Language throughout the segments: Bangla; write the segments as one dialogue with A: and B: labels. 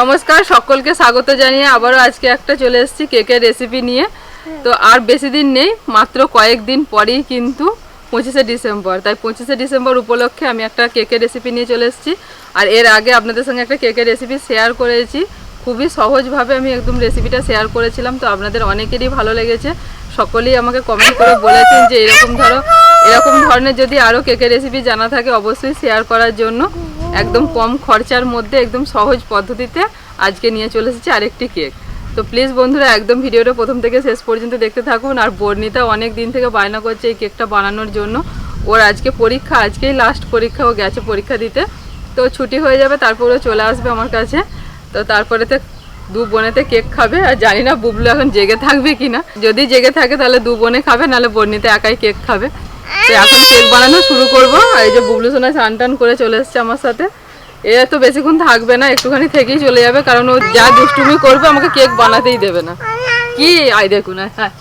A: নমস্কার, সকলকে স্বাগত জানিয়ে আবারও আজকে একটা চলে এসেছি কেকের রেসিপি নিয়ে। তো আর বেশি দিন নেই, মাত্র কয়েকদিন পরেই কিন্তু পঁচিশে ডিসেম্বর। তাই পঁচিশে ডিসেম্বর উপলক্ষে আমি একটা কেকের রেসিপি নিয়ে চলে এসেছি। আর এর আগে আপনাদের সঙ্গে একটা কেকের রেসিপি শেয়ার করেছি। খুবই সহজভাবে আমি একদম রেসিপিটা শেয়ার করেছিলাম, তো আপনাদের অনেকেরই ভালো লেগেছে। সকলেই আমাকে কমেন্ট করে বলেছেন যে এরকম ধরো, এরকম ধরনের যদি আরও কেকের রেসিপি জানা থাকে, অবশ্যই শেয়ার করার জন্য। একদম কম খরচার মধ্যে একদম সহজ পদ্ধতিতে আজকে নিয়ে চলে এসেছি আরেকটি কেক। তো প্লিজ বন্ধুরা একদম ভিডিওটা প্রথম থেকে শেষ পর্যন্ত দেখতে থাকুন আর বর্ণিতা অনেক দিন থেকে বায়না করছে এই কেকটা বানানোর জন্য। ওর আজকে পরীক্ষা, আজকেই লাস্ট পরীক্ষা, ও গেছে পরীক্ষা দিতে। তো ছুটি হয়ে যাবে, তারপরে চলে আসবে আমার কাছে। তো তারপরেতে দু বোনেতে কেক খাবে আর জানি না বুবলু এখন জেগে থাকবে কিনা। যদি জেগে থাকে তাহলে দু বোনে খাবে, নাহলে বর্ণিতে একাই কেক খাবে। তো এখন কেক বানানো শুরু করব। আর এই যে বুবলু সোনা স্নান টান করে চলে এসছে আমার সাথে। এ তো বেশিক্ষণ থাকবে না, একটুখানি থেকেই চলে যাবে, কারণ ও যা দুষ্টুমি করবে, আমাকে কেক বানাতেই দেবে না। কি? আই দেখুন হ্যাঁ।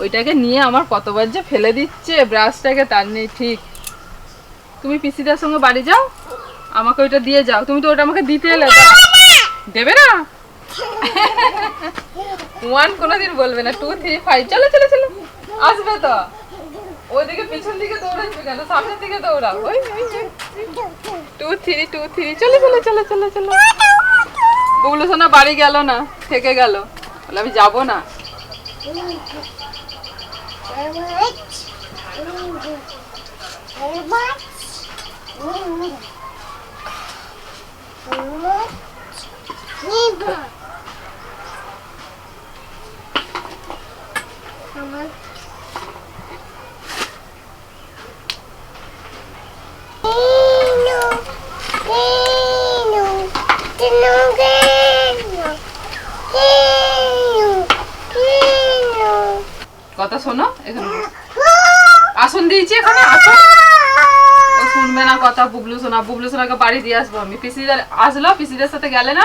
A: ওইটাকে নিয়ে আমার কতবার যে ফেলে দিচ্ছে ব্রাশটাকে তার নেই, ঠিক। তুমি পিসিদার সঙ্গে বাড়ি যাও, আমাকে ওইটা দিয়ে যাও। তুমি তো ওটা আমাকে দিতে এলে। দেবে না? ওয়ান কোনোদিন বলবে না। টু থ্রি ফাইভ চলো চলো চলো। আসবে তো। ওইদিকে পিছন দিকে দৌড়াচ্বে কেন? সামনের দিকে দৌড়াও ওই টু থ্রি টু থ্রি চলো চলো চলো চলো চলো। বুবলু সোনা, বাড়ি গেল না, থেকে গেল। বলে আমি যাব না। কথা শোনো এখানে আসন দিয়েছি এখানে আসন ও শুনবে না কথা বুবলু সোনা বুবলু সোনাকে বাড়ি দিয়ে আসব আমি। পিসিদের আসলো পিসিদের সাথে গেলে না?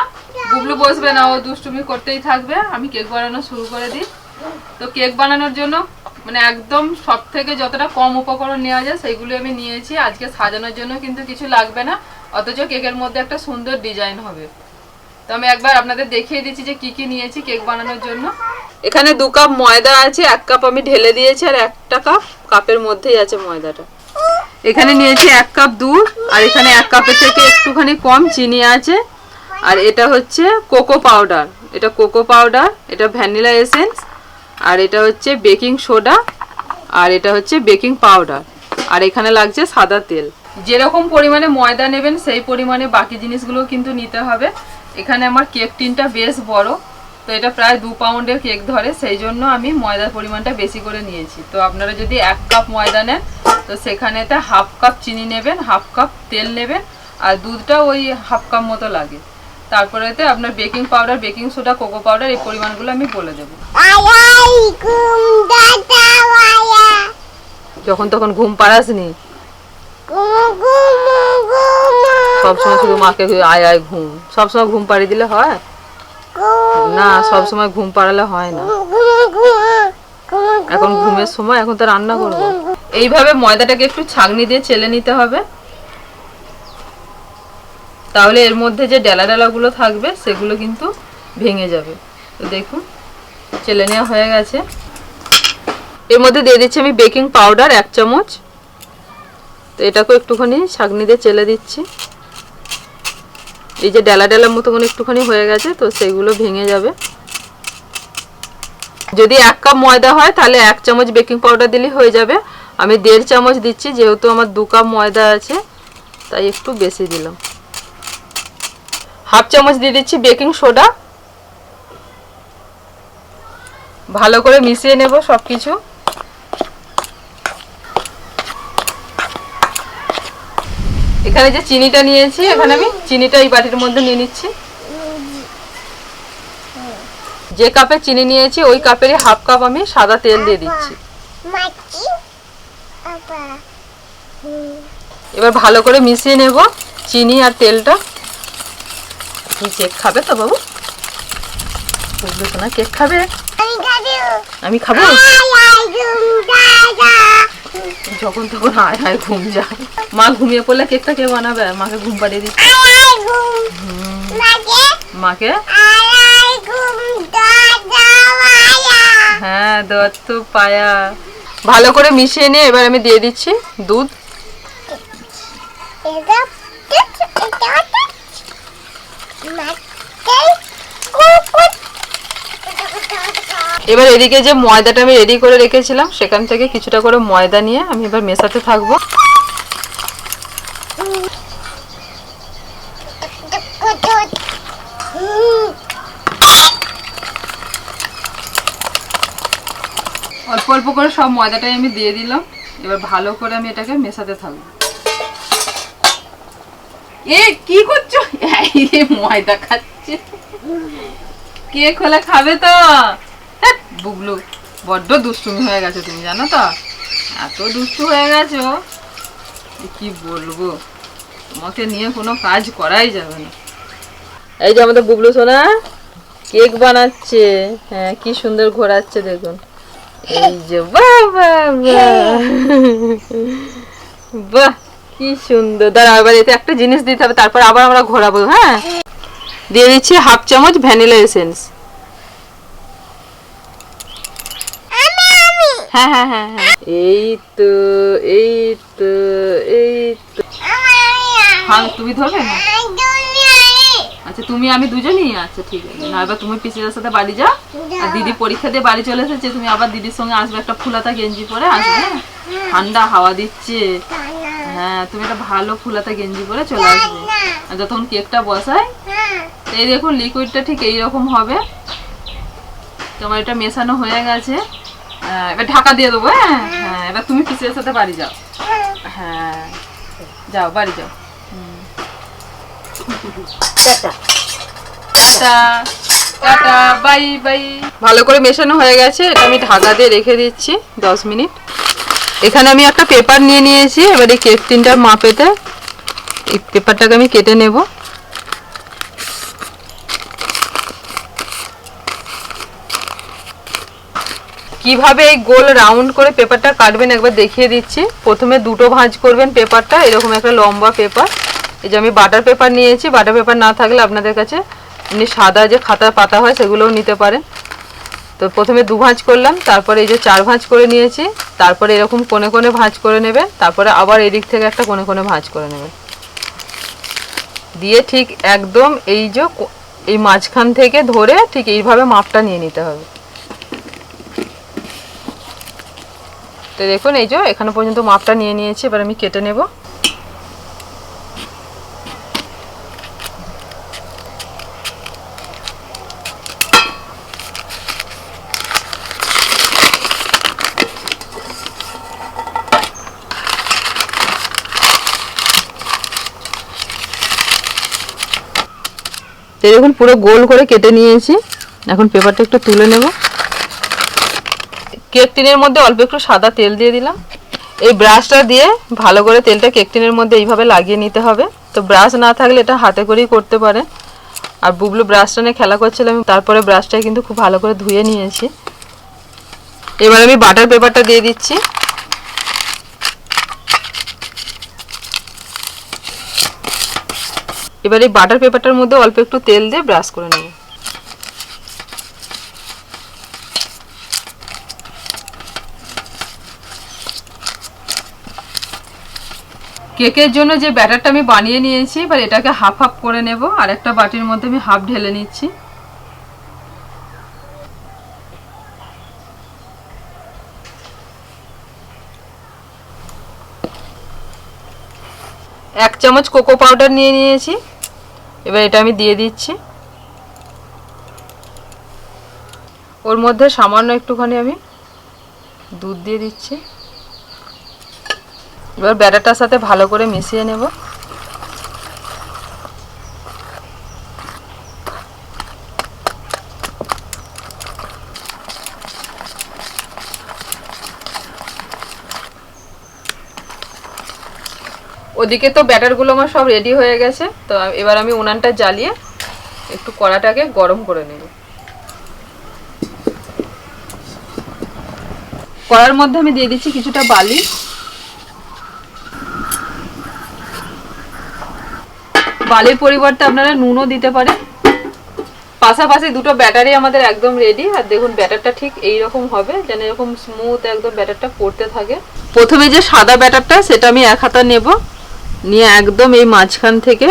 A: বুবলু বসবে না ও দুষ্টুমি করতেই থাকবে। আমি কেক বানানো শুরু করে দিই। তো কেক বানানোর জন্য মানে একদম সব থেকে যতটা কম উপকরণ নেওয়া যায় সেইগুলো আমি নিয়েছি। আজকে সাজানোর জন্য কিন্তু কিছু লাগবে না। অথচ কেকের মধ্যে একটা সুন্দর ডিজাইন হবে। তো আমি একবার আপনাদের দেখিয়ে দিচ্ছি যে কি কি নিয়েছি কেক বানানোর জন্য। এখানে দু কাপ ময়দা আছে এক কাপ আমি ঢেলে দিয়েছি আর একটা কাপ কাপের মধ্যেই আছে ময়দাটা। এখানে নিয়েছি এক কাপ দুধ আর এখানে এক কাপের থেকে একটুখানি কম চিনি আছে। আর এটা হচ্ছে কোকো পাউডার। এটা কোকো পাউডার এটা ভ্যানিলা এসেন্স আর এটা হচ্ছে বেকিং সোডা আর এটা হচ্ছে বেকিং পাউডার। আর এখানে লাগছে সাদা তেল। যেরকম পরিমাণে ময়দা নেবেন সেই পরিমাণে বাকি জিনিসগুলো কিন্তু নিতে হবে। এখানে আমার কেক টিনটা বেশ বড় তো এটা প্রায় দু পাউন্ডের কেক ধরে সেই জন্য আমি ময়দার পরিমাণটা বেশি করে নিয়েছি। তো আপনারা যদি এক কাপ ময়দা নেন তো সেখানেতে হাফ কাপ চিনি নেবেন হাফ কাপ তেল নেবেন আর দুধটা ওই হাফ কাপ মতো লাগে। তারপরেতে আপনার baking powder baking soda cocoa powder এই পরিমাণগুলো আমি বলে দেবো। যখন তখন ঘুম পাড়াসনি। সবসময় শুধু মাকে আয় আয়, ঘুম। সবসময় ঘুম পাড়িয়ে দিলে হয়? না, সবসময় ঘুম পাড়ালে হয় না। এখন ঘুমের সময়, এখন তো রান্না করব। এইভাবে ময়দাটাকে একটু ছাগনি দিয়ে চেলে নিতে হবে। তাহলে এর মধ্যে যে ডেলা ডেলাগুলো থাকবে, সেগুলো কিন্তু ভেঙে যাবে। তো দেখুন, চেলে নেওয়া হয়ে গেছে। এর মধ্যে দিয়ে দিচ্ছি আমি বেকিং পাউডার এক চামচ। তো এটাকেও একটুখানি ছাগনি দিয়ে চেলে দিচ্ছি। এই যে ডেলা ডেলার মতো করে একটুখানি হয়ে গেছে, তো সেগুলো ভেঙে যাবে। যদি এক কাপ ময়দা হয়, তাহলে এক চামচ বেকিং পাউডার দিলেই হয়ে যাবে। আমি দেড় চামচ দিচ্ছি, যেহেতু আমার দু কাপ ময়দা আছে, তাই একটু বেশি দিলাম। হাফ চামচ দিয়ে দিচ্ছি বেকিং সোডা। ভালো করে মিশিয়ে নেব সব কিছু এখানে যে চিনিটা নিয়েছি এখানে আমি চিনিটা এই বাটির মধ্যে নিয়ে নিচ্ছি যে কাপে চিনি নিয়েছি ওই কাপেরই হাফ কাপ আমি সাদা তেল দিয়ে দিচ্ছি এবার ভালো করে মিশিয়ে নেব চিনি আর তেলটা তুমি কেক খাবে তো বাবু বুঝলো তো না কেক খাবে আমি খাব যখন তখন হায় হায় ঘুম যায়। মা ঘুমিয়ে পড়লে কেকটা কে বানাবে? মাকে ঘুম পাড়িয়ে দিচ্ছে। মাকে? হ্যাঁ দত্ত পায়া। ভালো করে মিশিয়ে নিয়ে এবার আমি দিয়ে দিচ্ছি দুধ। এবার এদিকে যে ময়দাটা আমি রেডি করে রেখেছিলাম, সেখান থেকে কিছুটা করে ময়দা নিয়ে আমি এবার মেশাতে থাকব। অল্প অল্প করে সব ময়দাটাই আমি দিয়ে দিলাম। এবার ভালো করে আমি এটাকে মেশাতে থাকব। এ, কি করছ? ময়দা খাচ্ছে। কে খোলা খাবে তো? বুবলু, বড্ড দুষ্টুমি হয়ে গেছে তুমি, জানো তো? এত দুষ্টু হয়ে গেছো কি বলব? তোমাকে নিয়ে কোনো কাজ করাই যাবে না। এই যে আমাদের বুবলু সোনা, কেক বানাচ্ছে। হ্যাঁ কি সুন্দর ঘোরাচ্ছে, দেখুন। এই যে বাহ কি সুন্দর। দাঁড়া এবার এতে একটা জিনিস দিতে হবে, তারপর আবার আমরা ঘোরাবো হ্যাঁ? দিয়ে দিচ্ছি হাফ চামচ ভ্যানিলা এসেন্স। হ্যাঁ হ্যাঁ হ্যাঁ হ্যাঁ। এই তো, এই হ্যাঁ তুমি ধরবে না? আচ্ছা তুমি, আমি দুজনই? আচ্ছা ঠিক আছে। না, এবার তুমি পিসিদের সাথে বাড়ি যাও। আর দিদি পরীক্ষা দিয়ে বাড়ি চলে এসেছে। তুমি আবার দিদির সঙ্গে আসবে একটা ফুলাতা গেঞ্জি পরে, আসবে হ্যাঁ? ঠান্ডা হাওয়া দিচ্ছে। হ্যাঁ তুমি একটা ভালো ফুলাতা গেঞ্জি পরে চলে আসবে। আর যতক্ষণ কেকটা বসায়, এই দেখুন লিকুইডটা ঠিক এইরকম হবে। তোমার এটা মেশানো হয়ে গেছে। এবার ঢাকা দিয়ে দেবো হ্যাঁ? হ্যাঁ এবার তুমি পিসিদের সাথে বাড়ি যাও। হ্যাঁ যাও বাড়ি যাও। Bye bye. ভালো করে মেশানো হয়ে গেছে এটা আমি ঢাকা দিয়ে রেখে দিচ্ছি দশ মিনিট। এখানে আমি একটা পেপার নিয়ে নিয়েছি এবার এই কেক মাপেতে এই পেপারটাকে আমি কেটে নেব। কীভাবে এই গোল রাউন্ড করে পেপারটা কাটবেন একবার দেখিয়ে দিচ্ছি। প্রথমে দুটো ভাঁজ করবেন পেপারটা, এরকম একটা লম্বা পেপার। এই যে আমি বাটার পেপার নিয়েছি, বাটার পেপার না থাকলে আপনাদের কাছে এমনি সাদা যে খাতার পাতা হয় সেগুলোও নিতে পারেন। তো প্রথমে দু ভাঁজ করলাম, তারপরে এই যে চার ভাঁজ করে নিয়েছি, তারপরে এরকম কোণে কোণে ভাঁজ করে নেবেন, তারপরে আবার এদিক থেকে একটা কোণে কোণে ভাঁজ করে নেবেন। দিয়ে ঠিক একদম এই যে এই মাঝখান থেকে ধরে ঠিক এইভাবে মাপটা নিয়ে নিতে হবে। তো দেখুন, এই যে এখানে পর্যন্ত মাপটা নিয়ে নিয়েছি, এবার আমি কেটে নেব। দেখুন, পুরো গোল করে কেটে নিয়েছি। এখন পেপারটা একটু তুলে নেব। কেক টিনের মধ্যে অল্প একটু সাদা তেল দিয়ে দিলাম। এই ব্রাশটা দিয়ে ভালো করে তেলটা কেক টিনের মধ্যে এইভাবে লাগিয়ে নিতে হবে। তো ব্রাশ না থাকলে এটা হাতে করেই করতে পারে। আর বুবলু ব্রাশটা নিয়ে খেলা করছিলাম তারপরে ব্রাশটা কিন্তু খুব ভালো করে ধুয়ে নিয়েছি। এবার আমি বাটার পেপারটা দিয়ে দিচ্ছি। এবার এই বাটার পেপারটার মধ্যে অল্প একটু তেল দিয়ে ব্রাশ করে নেব। কেকের জন্য যে ব্যাটারটা আমি বানিয়ে নিয়েছি, এবার এটাকে হাফ হাফ করে নেব, আর একটা বাটির মধ্যে আমি হাফ ঢেলে নিচ্ছি। এক চামচ কোকো পাউডার নিয়ে নিয়েছি, এবার এটা আমি দিয়ে দিচ্ছি। ওর মধ্যে সামান্য একটুখানি আমি দুধ দিয়ে দিচ্ছি। এবার ব্যাটারটার সাথে ভালো করে মিশিয়ে নেব। ওদিকে তো ব্যাটারগুলো আমার সব রেডি হয়ে গেছে, তো এবার আমি উনানটা জ্বালিয়ে একটু কড়াটাকে গরম করে নেব। কড়ার মধ্যে আমি দিয়ে দিচ্ছি কিছুটা বালি। বালির পরিবর্তে আপনারা নুনও দিতে পারেন। পাশাপাশি দুটো ব্যাটারি আমাদের একদম রেডি আর দেখুন ব্যাটারটা ঠিক এই রকম হবে, যেন এরকম স্মুথ একদম ব্যাটারটা পড়তে থাকে। প্রথমে যে সাদা ব্যাটারটা, সেটা আমি এক হাতা নেব। নিয়ে একদম এই মাঝখান থেকে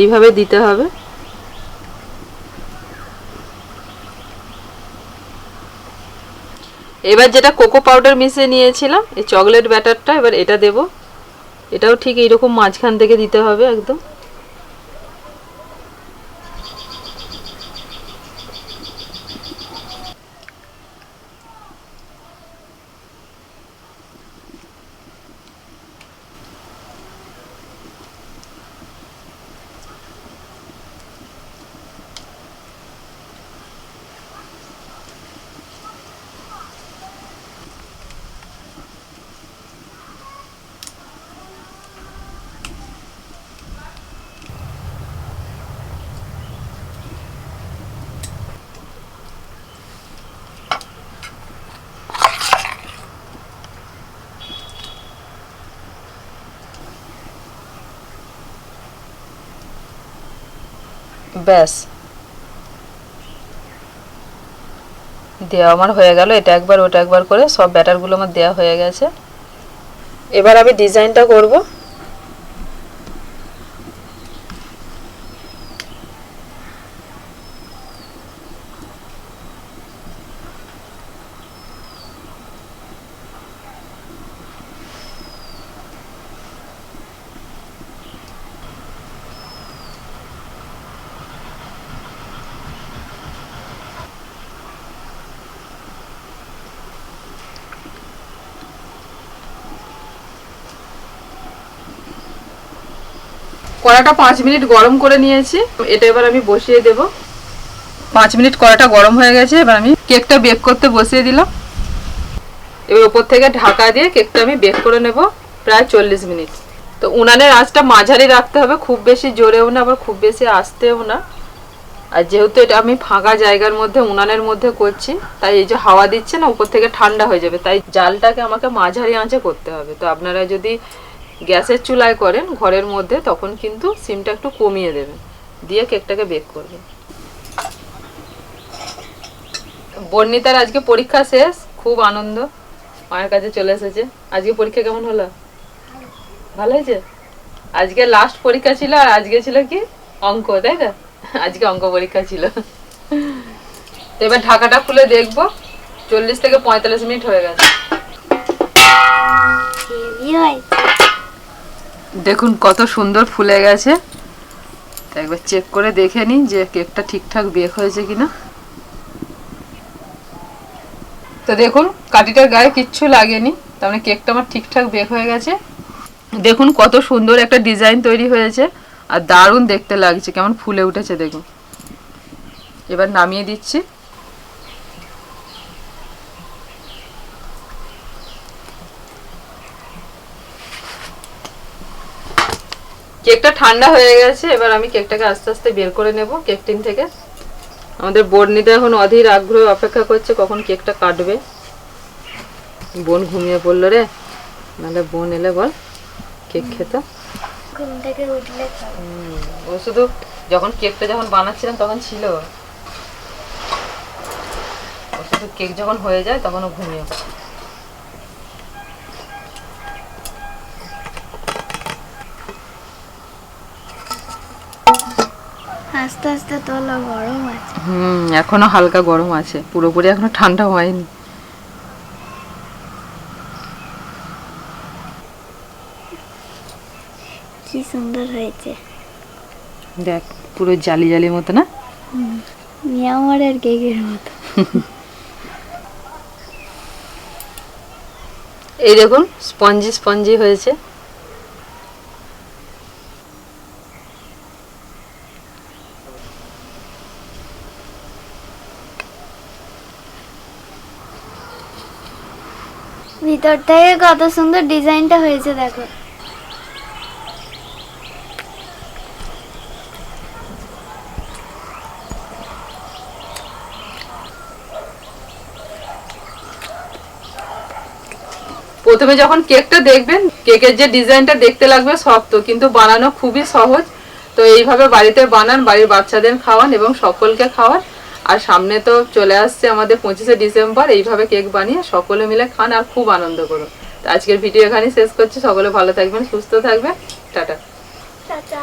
A: এইভাবে দিতে হবে। এবার যেটা কোকো পাউডার মিশিয়ে নিয়েছিলাম, এই চকলেট ব্যাটারটা, এবার এটা দেব। এটাও ঠিক এইরকম মাঝখান থেকে দিতে হবে একদম। ব্যাস। দেওয়া আমার হয়ে গেল, এটা একবার, ওটা একবার করে, সব ব্যাটারগুলো আমার দেওয়া হয়ে গেছে। এবার আমি ডিজাইনটা করব। কড়াটা পাঁচ মিনিট গরম করে নিয়েছি। এটা এবার আমি বসিয়ে দেব। পাঁচ মিনিট কড়াটা গরম হয়ে গেছে, এবার আমি কেকটা বেক করতে বসিয়ে দিলাম। এবার উপর থেকে ঢাকা দিয়ে কেকটা আমি বেক করে নেব, প্রায় চল্লিশ মিনিট। তো উনানের আঁচটা মাঝারি রাখতে হবে, খুব বেশি জোরেও না, আবার খুব বেশি আসতেও না। আর যেহেতু এটা আমি ফাঁকা জায়গার মধ্যে, উনানের মধ্যে করছি, তাই এই যে হাওয়া দিচ্ছে না, উপর থেকে ঠান্ডা হয়ে যাবে। তাই জালটাকে আমাকে মাঝারি আঁচে করতে হবে। তো আপনারা যদি গ্যাসের চুলায় করেন, ঘরের মধ্যে তখন কিন্তু সিমটা একটু কমিয়ে দেবেন। দিয়ে কেকটাকে বেক করবেন। বর্ণিতার আজকে পরীক্ষা শেষ, খুব আনন্দ। মায়ের কাছে চলে এসেছে। আজকে পরীক্ষা কেমন হলো? ভালো হয়েছে? আজকে লাস্ট পরীক্ষা ছিল আর আজকে ছিল কি? অঙ্ক, তাই না? আজকে অঙ্ক পরীক্ষা ছিল। তো এবার ঢাকাটা খুলে দেখব। চল্লিশ থেকে পঁয়তাল্লিশ মিনিট হয়ে গেছে। দেখুন কত সুন্দর ফুলে গেছে। একবার চেক করে দেখে নিন যে কেকটা ঠিকঠাক বেক হয়েছে কিনা। তো দেখুন, কাঠিটার গায়ে কিচ্ছু লাগেনি। তার মানে কেকটা আমার ঠিকঠাক বেক হয়ে গেছে। দেখুন কত সুন্দর একটা ডিজাইন তৈরি হয়েছে। আর দারুণ দেখতে লাগছে, কেমন ফুলে উঠেছে দেখুন। এবার নামিয়ে দিচ্ছি। কেকটা ঠান্ডা হয়ে গেছে এবার আমি কেকটাকে আস্তে আস্তে বের করে নেব কেক টিন থেকে। আমাদের বর্ণিতা এখন অধীর আগ্রহ অপেক্ষা করছে কখন কেকটা কাটবে। বোন ঘুমিয়ে পড়ল রে নাহলে বোন এলে বল কেক খেতে। ও শুধু যখন কেকটা যখন বানাচ্ছিলাম তখন ছিল। ও শুধু কেক যখন হয়ে যায় তখন ও ঘুমিয়ে পড়ে।
B: আস্তে আস্তে তোলো গরম আছে।
A: হুম এখনও হালকা গরম আছে। পুরোপুরি এখনও ঠান্ডা হয়নি।
B: কি সুন্দর হয়েছে।
A: দেখ পুরো জালি জালি মতো না?
B: মিয়ামারের কেকের মতো।
A: এই দেখুন স্পঞ্জি স্পঞ্জি হয়েছে।
B: ভিতর থেকে কত সুন্দর ডিজাইনটা হয়েছে, দেখো।
A: প্রথমে যখন কেকটা দেখবেন, কেকের যে ডিজাইনটা দেখতে লাগবে শক্ত, কিন্তু বানানো খুবই সহজ। তো এইভাবে বাড়িতে বানান, বাড়ির বাচ্চাদের খাওয়ান এবং সকলকে খাওয়ান। আর সামনে তো চলে আসছে আমাদের পঁচিশে ডিসেম্বর, এইভাবে কেক বানিয়ে সকলে মিলে খান আর খুব আনন্দ করুন। আজকের ভিডিও এখানেই শেষ করছি, সকলে ভালো থাকবেন, সুস্থ থাকবেন, টাটা।
B: টাটা।